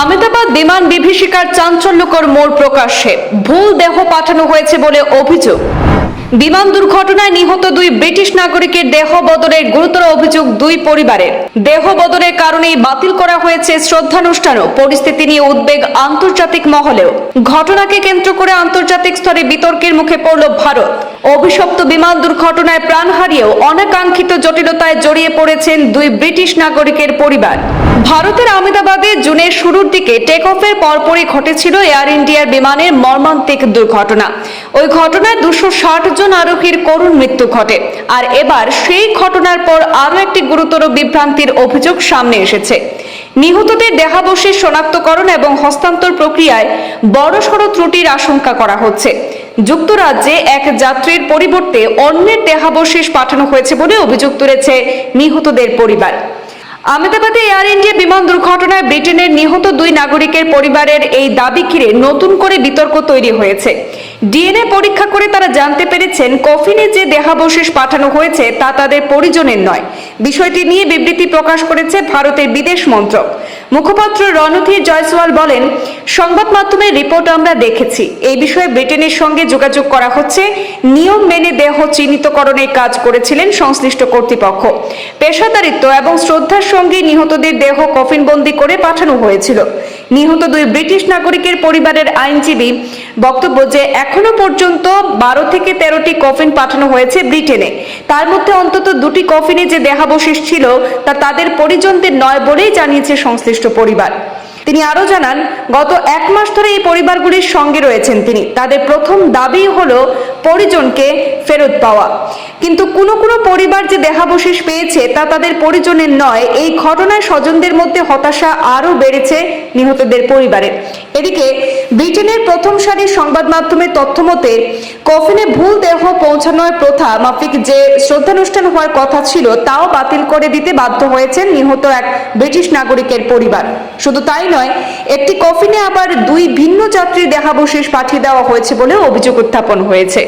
আমেদাবাদ বিমান বিভীষিকার চাঞ্চল্যকর মোড় প্রকাশ্যে ভুল দেহ পাঠানো হয়েছে বলে অভিযোগ। বিমান দুর্ঘটনায় নিহত দুই ব্রিটিশ নাগরিকের দেহ বদলের গুরুতর অভিযোগ দুই পরিবারের দেহ বদলের কারণেই বাতিল করা হয়েছে শ্রদ্ধানুষ্ঠানও পরিস্থিতি নিয়ে উদ্বেগ আন্তর্জাতিক মহলেও। ঘটনাকে কেন্দ্র করে আন্তর্জাতিক স্তরে বিতর্কের মুখে পড়ল ভারত। অভিশপ্ত বিমান দুর্ঘটনায় প্রাণ হারিয়েও অনাকাঙ্ক্ষিত জটিলতায় জড়িয়ে পড়েছেন দুই ব্রিটিশ নাগরিকের পরিবার। ভারতের আহমেদাবাদে জুনের শুরুর দিকে টেক অফের পরপরই ঘটেছিল এয়ার ইন্ডিয়ার বিমানের মর্মান্তিক দুর্ঘটনা। ওই ঘটনায় দুশো ষাট জন আরোহীর করুণ মৃত্যু ঘটে। আর এবার সেই ঘটনার পর আরও একটি গুরুতর বিভ্রান্তির অভিযোগ সামনে এসেছে। নিহতদের দেহাবশেষ শনাক্তকরণ এবং হস্তান্তর প্রক্রিয়ায় বড়সড় ত্রুটির আশঙ্কা করা হচ্ছে। যুক্তরাজ্যে এক যাত্রীর পরিবর্তে অন্যের দেহাবশেষ পাঠানো হয়েছে বলে অভিযোগ তুলেছে নিহতদের পরিবার। আহমেদাবাদে এয়ার ইন্ডিয়া বিমান দুর্ঘটনায় ব্রিটেনের নিহত দুই নাগরিকের পরিবারের এই দাবি ঘিরে নতুন করে বিতর্ক তৈরি হয়েছে। ডিএনএ পরীক্ষা করে তারা জানতে পেরেছেন, কফিনে যে দেহাবশেষ পাঠানো হয়েছে তা তাদের পরিজনের নয়। বিষয়টি নিয়ে বিবৃতি প্রকাশ করেছে ভারতের বিদেশ মন্ত্রক। মুখপাত্র রণধীর জয়সওয়াল বলেন, সংবাদ মাধ্যমের রিপোর্ট আমরা দেখেছি। এই বিষয়ে ব্রিটেনের সঙ্গে যোগাযোগ করা হচ্ছে। নিয়ম মেনে দেহ চিহ্নিতকরণের কাজ করেছিলেন সংশ্লিষ্ট কর্তৃপক্ষ। পেশাদারিত্ব এবং শ্রদ্ধার সঙ্গে নিহতদের দেহ কফিনবন্দি করে পাঠানো হয়েছিল। নিহত দুই ব্রিটিশ নাগরিকের পরিবারের আইনজীবী বক্তব্য যে এখনও পর্যন্ত বারো থেকে তেরোটি কফিন পাঠানো হয়েছে ব্রিটেনে, তার মধ্যে অন্তত দুটি কফিনে যে দেহাবশেষ ছিল তা তাদের পরিজনদের নয় বলেই জানিয়েছে সংশ্লিষ্ট পরিবার। তিনি আরও জানান, গত এক মাস ধরে এই পরিবারগুলির সঙ্গে রয়েছেন তিনি। তাদের প্রথম দাবি হলো পরিজনকে ফেরত পাওয়া। কিন্তু কোনো কোনো পরিবার যে দেহাবশেষ পেয়েছে তা তাদের পরিজনের নয়, এই ঘটনায় স্বজনদের মধ্যে হতাশা আরও বেড়েছে নিহতদের পরিবারের এদিকে ব্রিটেনের প্রথম সারির সংবাদ মাধ্যমের তথ্য মতে, কফিনে ভুল দেহ পৌঁছানোর প্রথা মাফিক যে শ্রদ্ধানুষ্ঠান হওয়ার কথা ছিল তাও বাতিল করে দিতে বাধ্য হয়েছেন নিহত এক ব্রিটিশ নাগরিকের পরিবার। শুধু তাই নয়, একটি কফিনে আবার দুই ভিন্ন যাত্রীর দেহাবশেষ পাঠিয়ে দেওয়া হয়েছে বলেও অভিযোগ উত্থাপন হয়েছে।